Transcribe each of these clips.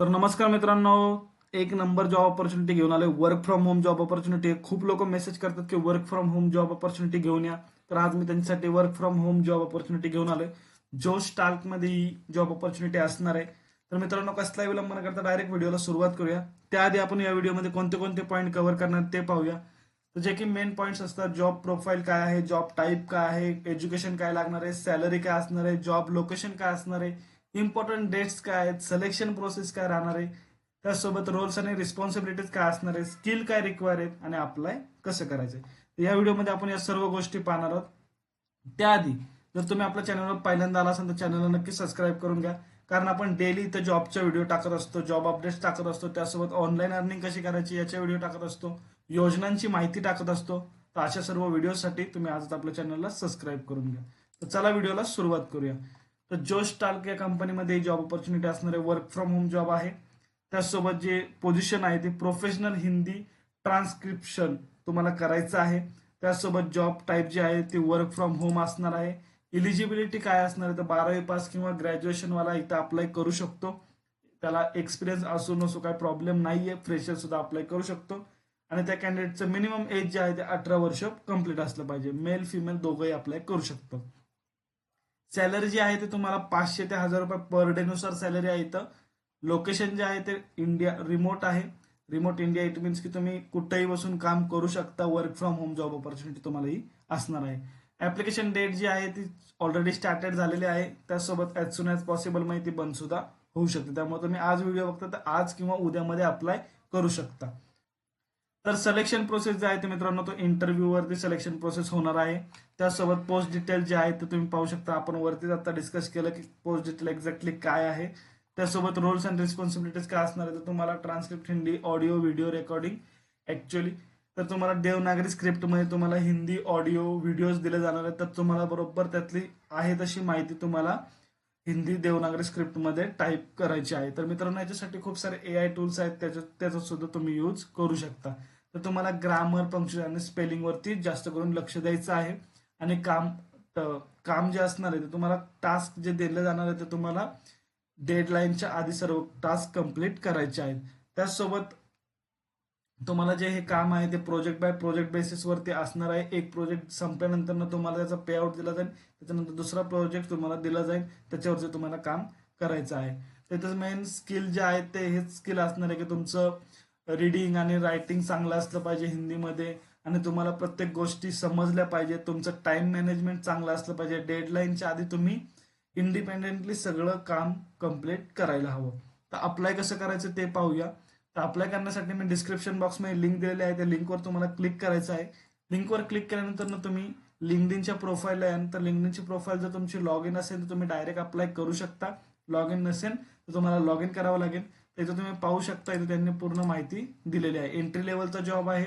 तर नमस्कार मित्रांनो एक नंबर जॉब ऑपॉर्च्युनिटी घेऊन आले work from home job opportunity खूप लोक मेसेज करतात की work from home job opportunity घेऊन या. तर आज मी त्यांच्यासाठी work from home job opportunity घेऊन आलोय. जो टाल्कमध्ये ही जॉब ऑपॉर्च्युनिटी असणार आहे. तर मित्रांनो कसलाही विलंब न करता डायरेक्ट व्हिडिओला सुरुवात करूया. त्याआधी आपण या व्हिडिओमध्ये कोणते कोणते पॉईंट कव्हर करणार ते पाहूया. तर जे की मेन पॉईंट्स असतात जॉब प्रोफाईल काय आहे जॉब टाईप काय आहे एज्युकेशन काय लागणार आहे सॅलरी काय असणार आहे जॉब लोकेशन काय असणार आहे इम्पॉर्टंट डेट्स काय आहेत? सिलेक्शन प्रोसेस काय राहणार आहे? त्यासोबत रोल्स आणि रिस्पॉन्सिबिलिटीज काय असणार आहे स्किल काय रिक्वायर आहेत? आणि अप्लाय कसं करायचंय तर या व्हिडिओमध्ये आपण या सर्व गोष्टी पाहणार आहोत. त्याआधी जर तुम्ही आपल्या चॅनलवर पहिल्यांदा आला असाल तर चॅनलला नक्की सबस्क्राईब करून घ्या. कारण आपण डेली इथं जॉबचा व्हिडिओ टाकत असतो जॉब अपडेट्स टाकत असतो. त्यासोबत ऑनलाईन अर्निंग कशी करायची याचे व्हिडिओ टाकत असतो. योजनांची माहिती टाकत असतो. तर अशा सर्व व्हिडिओसाठी तुम्ही आजच आपल्या चॅनलला सबस्क्राईब करून घ्या. तर चला व्हिडिओला सुरुवात करूया. तर जोश टाल्क या कंपनीमध्ये जॉब ऑपॉर्च्युनिटी असणारे वर्क फ्रॉम होम जॉब आहे. त्यासोबत जे पोझिशन आहे ते प्रोफेशनल हिंदी ट्रान्सक्रिप्शन तुम्हाला करायचं आहे. त्यासोबत जॉब टाईप जे आहे ते वर्क फ्रॉम होम असणार आहे. इलिजिबिलिटी काय असणार आहे तर बारावी पास किंवा ग्रॅज्युएशन वाला इथं अप्लाय करू शकतो. त्याला एक्सपिरियन्स असो नसो काय प्रॉब्लेम नाही आहे फ्रेशर सुद्धा अप्लाय करू शकतो. आणि त्या कॅन्डिडेटचं मिनिमम एज जे आहे ते अठरा वर्ष कंप्लीट असलं पाहिजे. मेल फिमेल दोघंही अप्लाय करू शकतो. सॅलरी जी आहे ते तुम्हाला पाचशे ते हजार रुपये पर डे नुसार सॅलरी आहे इथं. लोकेशन जे आहे ते इंडिया रिमोट आहे. रिमोट इंडिया इट मीन्स की तुम्ही कुठेही बसून काम करू शकता work from home job opportunity तुम्हाला ही असणार आहे. ऍप्लिकेशन डेट जी आहे ती ऑलरेडी स्टार्टेड झालेली आहे. त्यासोबत ॲज सुन ॲज पॉसिबल माहिती ती बंद सुद्धा होऊ शकते. त्यामुळे तुम्ही आज व्हिडिओ बघता तर आज किंवा उद्यामध्ये अप्लाय करू शकता. तर सिलेक्शन प्रोसेस जे आहे ते मित्रांनो तो इंटरव्ह्यू वरती सिलेक्शन प्रोसेस होणार आहे. त्यासोबत पोस्ट डिटेल जे आहे ते तुम्ही पाहू शकता. आपण वरतीच आता डिस्कस केलं की पोस्ट डिटेल एक्झॅक्टली काय आहे. त्यासोबत रोल्स अँड रिस्पॉन्सिबिलिटीज काय असणार आहे तर तुम्हाला transcript Hindi audio video recording actually तर तुम्हाला देवनागरी स्क्रिप्टमध्ये तुम्हाला हिंदी ऑडिओ व्हिडिओज दिले जाणार आहेत. तर तुम्हाला बरोबर त्यातली आहे तशी माहिती तुम्हाला हिंदी देवनागरी स्क्रिप्टमध्ये टाईप करायची आहे. तर मित्रांनो याच्यासाठी खूप सारे ए आय टूल्स आहेत. त्याच्या त्याचा सुद्धा तुम्ही यूज करू शकता. तर तुम्हाला ग्रामर पंक्चर आणि स्पेलिंग वरती जास्त करून लक्ष द्यायचं आहे. आणि काम काम जे असणार आहे ते तुम्हाला टास्क जे दिले जाणार आहे ते तुम्हाला डेडलाईनच्या आधी सर्व टास्क कंप्लीट करायचे आहेत. त्याचसोबत तुम्हाला जे हे काम आहे ते प्रोजेक्ट बाय प्रोजेक्ट बेसिस वरती असणार आहे. एक प्रोजेक्ट संपल्यानंतर तुम्हाला त्याचा पे आउट दिला जाईल. त्याच्यानंतर दुसरा प्रोजेक्ट तुम्हाला दिला जाईल. त्याच्यावरती तुम्हाला काम करायचं आहे. त्याचं मेन स्किल जे आहे ते हेच स्किल असणार आहे की तुमचं रिडिंग आणि रायटिंग चांगलं असलं पाहिजे हिंदीमध्ये. आणि तुम्हाला प्रत्येक गोष्टी समजल्या पाहिजे. तुमचं टाइम मॅनेजमेंट चांगलं असलं पाहिजे. डेडलाईनच्या आधी तुम्ही इंडिपेंडेंटली सगळं काम कंप्लीट करायला हवं. तर अप्लाय कसं करायचं ते पाहूया. तर अप्लाय करण्यासाठी मी डिस्क्रिप्शन बॉक्समध्ये लिंक दिलेली आहे. त्या लिंकवर तुम्हाला क्लिक करायचं आहे. लिंकवर क्लिक केल्यानंतर ना तुम्ही लिंकडिनच्या प्रोफाईलला या तर लिंकडिनची प्रोफाईल जर तुमची लॉग इन असेल तर तुम्ही डायरेक्ट अप्लाय करू शकता. लॉग इन नसेल तर तुम्हाला लॉग इन करावं लागेल. इथं तुम्ही पाहू शकता इथे त्यांनी पूर्ण माहिती दिलेली आहे. एंट्री लेवलचा जॉब आहे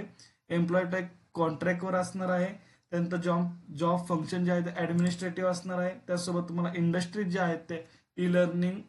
एम्प्लॉय टाईप कॉन्ट्रॅक्टवर असणार आहे त्यानंतर जॉब जॉब फंक्शन जे आहे ते ॲडमिनिस्ट्रेटिव्ह असणार आहे त्यासोबत तुम्हाला इंडस्ट्रीज जे आहेत ते e learning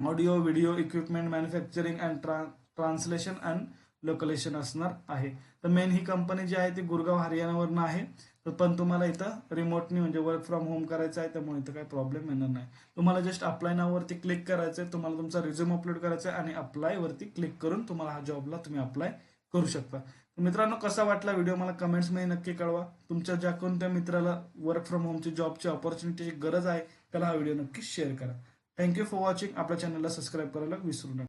audio video equipment manufacturing and tra translation and localisation असणार आहे. तर मेन ही कंपनी जी आहे ती गुरगाव हरियाणावरनं आहे. पण तुम्हाला इथं रिमोटनी म्हणजे वर्क फ्रॉम होम करायचं आहे त्यामुळे इथं काही प्रॉब्लेम येणार नाही. तुम्हाला जस्ट अप्लाय नाववरती क्लिक करायचं आहे तुम्हाला तुमचा रिझ्युम अपलोड करायचा आहे आणि अप्लाय वरती क्लिक करून तुम्हाला हा जॉबला तुम्ही अप्लाय करू शकता. मित्रांनो कसा वाटला व्हिडिओ मला कमेंट्समध्ये नक्की कळवा. तुमच्या ज्या कोणत्या मित्राला वर्क फ्रॉम होमची जॉबची ऑपॉर्च्युनिटीची गरज आहे त्याला हा व्हिडिओ नक्की शेअर करा. थँक्यू फॉर वॉचिंग आपल्या चॅनलला सबस्क्राईब करायला विसरू नका.